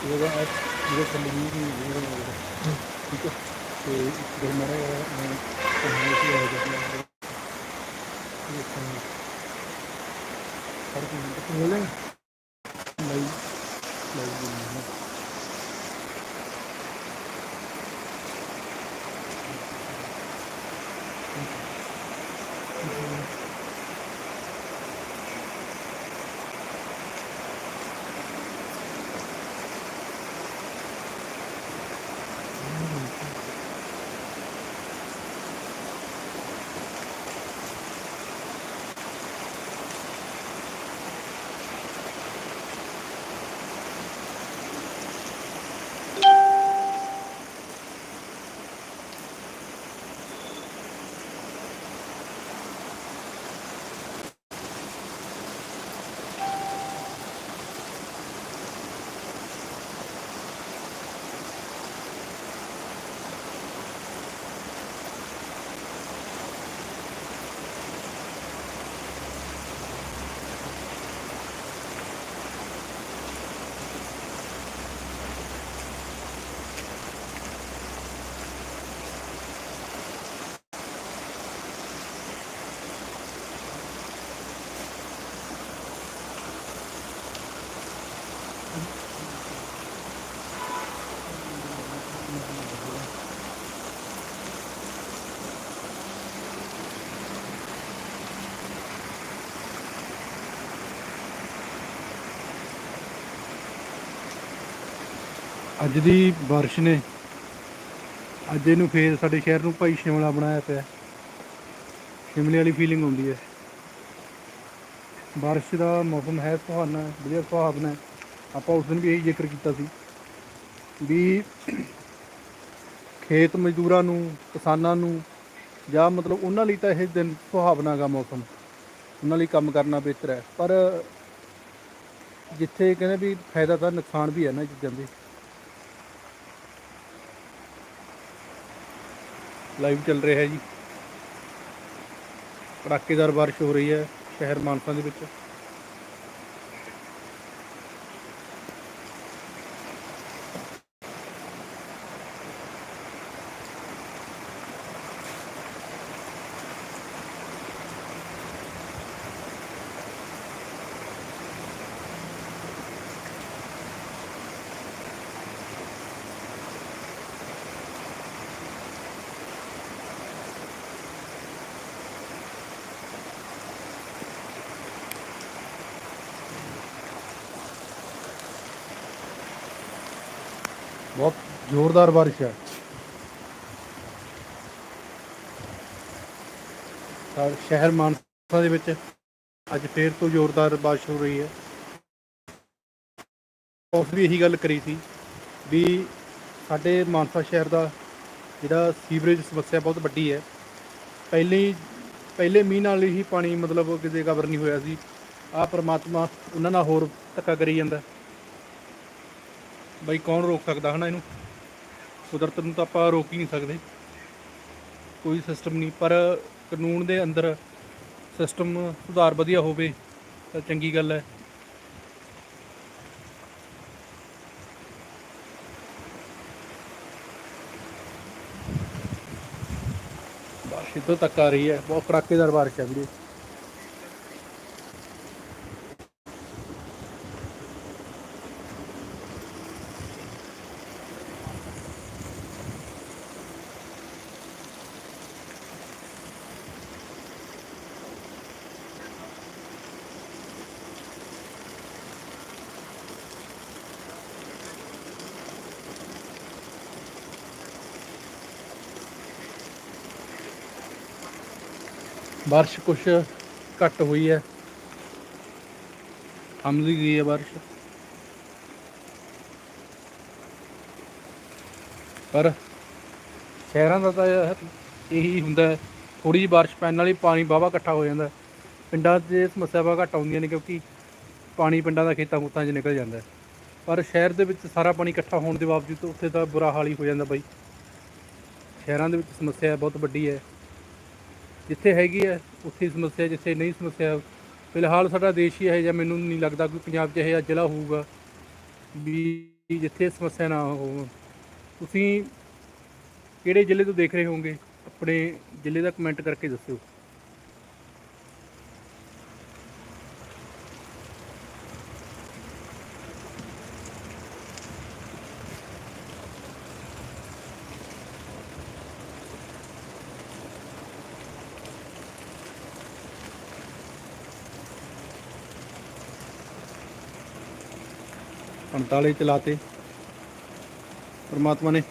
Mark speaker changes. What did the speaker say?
Speaker 1: ਇਹਦਾ ਐਪ ਜਿਹੜੇ ਥੱਲੇ ਵੀ ਨਹੀਂ ਜਿਹੜਾ ਮੇਰਾ ਠੀਕ ਹੈ ਤੇ ਜਿਹੜਾ ਮੇਰਾ ਮੈਂ ਤੁਹਾਨੂੰ ਇਹ ਹੈ ਜਿਹੜਾ ਇਹ ਤੁਹਾਨੂੰ ਹਰ ਕੋਈ ਨਹੀਂ ਲਾਈ ਲਾਈ ਨਹੀਂ ਅੱਜ ਦੀ ਬਾਰਿਸ਼ ਨੇ। ਅੱਜ ਇਹਨੂੰ ਫੇਰ ਸਾਡੇ ਸ਼ਹਿਰ ਨੂੰ ਭਾਈ ਸ਼ਿਮਲਾ ਬਣਾਇਆ ਪਿਆ। ਸ਼ਿਮਲੇ ਵਾਲੀ ਫੀਲਿੰਗ ਆਉਂਦੀ ਹੈ। ਬਾਰਿਸ਼ ਦਾ ਮੌਸਮ ਹੈ ਸੁਹਾਵਣਾ ਵਧੀਆ ਸੁਹਾਵਣਾ ਹੈ। ਆਪਾਂ ਉਸ ਦਿਨ ਵੀ ਇਹੀ ਜ਼ਿਕਰ ਕੀਤਾ ਸੀ ਵੀ ਖੇਤ ਮਜ਼ਦੂਰਾਂ ਨੂੰ, ਕਿਸਾਨਾਂ ਨੂੰ ਜਾਂ ਮਤਲਬ ਉਹਨਾਂ ਲਈ ਤਾਂ ਇਹ ਦਿਨ ਸੁਹਾਵਣਾ ਗਾ ਮੌਸਮ। ਉਹਨਾਂ ਲਈ ਕੰਮ ਕਰਨਾ ਬਿਹਤਰ ਹੈ। ਪਰ ਜਿੱਥੇ ਕਹਿੰਦੇ ਵੀ ਫਾਇਦਾ ਤਾਂ ਨੁਕਸਾਨ ਵੀ ਹੈ ਨਾ ਚੀਜ਼ਾਂ ਦੇ। ਲਾਈਵ ਚੱਲ ਰਿਹਾ ਹੈ ਜੀ। ਕੜਾਕੇਦਾਰ ਬਾਰਿਸ਼ ਹੋ ਰਹੀ ਹੈ ਸ਼ਹਿਰ ਮਾਨਸਾ ਦੇ ਵਿੱਚ। ਬਹੁਤ ਜ਼ੋਰਦਾਰ ਬਾਰਿਸ਼ ਹੈ। ਤਾਂ ਸ਼ਹਿਰ ਮਾਨਸਾ ਦੇ ਵਿੱਚ ਅੱਜ ਫੇਰ ਤੋਂ ਜ਼ੋਰਦਾਰ ਬਾਰਿਸ਼ ਹੋ ਰਹੀ ਹੈ। ਉਸ ਵੀ ਇਹੀ ਗੱਲ ਕਰੀ ਸੀ ਵੀ ਸਾਡੇ ਮਾਨਸਾ ਸ਼ਹਿਰ ਦਾ ਜਿਹੜਾ ਸੀਵਰੇਜ ਸਮੱਸਿਆ ਬਹੁਤ ਵੱਡੀ ਹੈ। ਪਹਿਲੇ ਪਹਿਲੇ ਮੀਂਹ ਨਾਲ ਹੀ ਪਾਣੀ ਮਤਲਬ ਕਿਤੇ ਕਵਰ ਨਹੀਂ ਹੋਇਆ ਸੀ। ਆ ਪ੍ਰਮਾਤਮਾ ਉਹਨਾਂ ਨਾਲ ਹੋਰ ਧੱਕਾ ਕਰੀ ਜਾਂਦਾ। ਬਈ ਕੌਣ ਰੋਕ ਸਕਦਾ ਹਨਾ ਇਹਨੂੰ? ਕੁਦਰਤ ਨੂੰ ਤਾਂ ਆਪਾਂ ਰੋਕ ਹੀ ਨਹੀਂ ਸਕਦੇ। ਕੋਈ ਸਿਸਟਮ ਨਹੀਂ, ਪਰ ਕਾਨੂੰਨ ਦੇ ਅੰਦਰ ਸਿਸਟਮ ਸੁਧਾਰ ਵਧੀਆ ਹੋਵੇ ਤਾਂ ਚੰਗੀ ਗੱਲ ਹੈ। ਬਾਰਿਸ਼ ਇੱਥੋਂ ਤੱਕ ਆ ਰਹੀ ਹੈ। ਬਹੁਤ ਕੜਾਕੇਦਾਰ ਬਾਰਿਸ਼ ਹੈ ਵੀਰੇ। ਬਾਰਿਸ਼ ਕੁਛ ਘੱਟ ਹੋਈ ਹੈ। ਥੰਮਦੀ ਗਈ ਹੈ ਬਾਰਿਸ਼। ਪਰ ਸ਼ਹਿਰਾਂ ਦਾ ਤਾਂ ਇਹੀ ਹੁੰਦਾ ਥੋੜੀ ਜਿਹੀ ਬਾਰਿਸ਼ ਪੈਣ ਨਾਲ ਹੀ ਪਾਣੀ ਵਾਹਵਾ ਇਕੱਠਾ ਹੋ ਜਾਂਦਾ ਪਿੰਡਾਂ 'ਚ ਇਹ ਸਮੱਸਿਆਵਾਂ ਘੱਟ ਆਉਂਦੀਆਂ ਨੇ ਕਿਉਂਕਿ ਪਾਣੀ ਪਿੰਡਾਂ ਦਾ ਖੇਤਾਂ ਖੂਤਾਂ 'ਚ ਨਿਕਲ ਜਾਂਦਾ ਪਰ ਸ਼ਹਿਰ ਦੇ ਵਿੱਚ ਸਾਰਾ ਪਾਣੀ ਇਕੱਠਾ ਹੋਣ ਦੇ ਬਾਵਜੂਦ ਉੱਥੇ ਤਾਂ ਬੁਰਾ ਹਾਲ ਹੀ ਹੋ ਜਾਂਦਾ ਬਾਈ। ਸ਼ਹਿਰਾਂ ਦੇ ਵਿੱਚ ਸਮੱਸਿਆ ਬਹੁਤ ਵੱਡੀ ਹੈ। ਜਿੱਥੇ ਹੈਗੀ ਹੈ ਉੱਥੇ ਹੀ ਸਮੱਸਿਆ, ਜਿੱਥੇ ਨਹੀਂ ਸਮੱਸਿਆ। ਫਿਲਹਾਲ ਸਾਡਾ ਦੇਸ਼ ਹੀ ਇਹ ਜਿਹਾ, ਮੈਨੂੰ ਨਹੀਂ ਲੱਗਦਾ ਕਿ ਪੰਜਾਬ 'ਚ ਇਹ ਜਿਹਾ ਜ਼ਿਲ੍ਹਾ ਹੋਊਗਾ ਵੀ ਜਿੱਥੇ ਸਮੱਸਿਆ ਨਾ ਹੋਵੇ। ਤੁਸੀਂ ਕਿਹੜੇ ਜ਼ਿਲ੍ਹੇ ਤੋਂ ਦੇਖ ਰਹੇ ਹੋਵੋਗੇ? ਆਪਣੇ ਜ਼ਿਲ੍ਹੇ ਦਾ ਕਮੈਂਟ ਕਰਕੇ ਦੱਸਿਓ। ਪੰਤਾਲੇ ਚਲਾਤੇ। ਪਰਮਾਤਮਾ ਨੇ